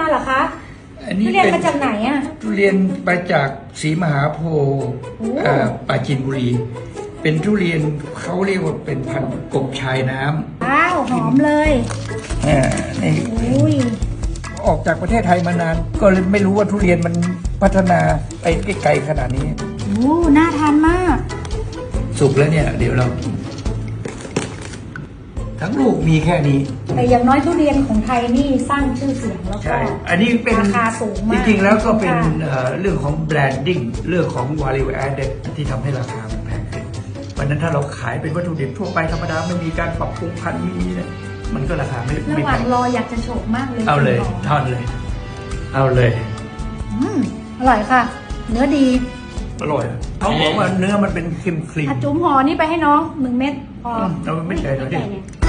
มาเหรอคะอันนี้ทุเรียนเป็นมาจากไหนอะทุเรียนมาจากศรีมหาโพธิ์โอ้เอ่อปราจีนบุรี เป็นทุเรียนเขาเรียกว่าเป็นพันธุ์กบชายน้ำว้าวหอมเลยอ่านี่อุ้ยออกจากประเทศไทยมานาน ก็เลยไม่รู้ว่าทุเรียนมันพัฒนาไปไกลขนาดนี้โอ้น่าทานมาก สุกแล้วเนี่ย เดี๋ยวเรากินทั้งลูกมีแค่นี้ แต่อย่างน้อยทุเรียนของไทยนี่สร้างชื่อเสียงแล้วก็ใช่ อันนี้เป็นราคาสูงมากจริงๆ แล้วก็เป็นค่ะเอ่อเรื่องของ branding เรื่องของ value added ที่ทำให้ราคามันแพงขึ้นวันนั้นถ้าเราขายเป็นวัตถุดิบทั่วไปธรรมดาไม่มีการปรับปรุงพันธุ์มีอะไรมันก็ราคาไม่ระไม่หแพว่างงรออยากจะโฉบมากเลยเอาเลยคุณหมทอดเลย เอาเลย อืมอร่อยค่ะ เนื้อดีอร่อยอะเขาบอกว่าเนื้อมันเป็นครีมครีมอะจุ๋มห่อนี่ไปให้น้องหนึ่งเม็ดพอเราไม่ใจหน่อยดิไม่ใส่เนี่ย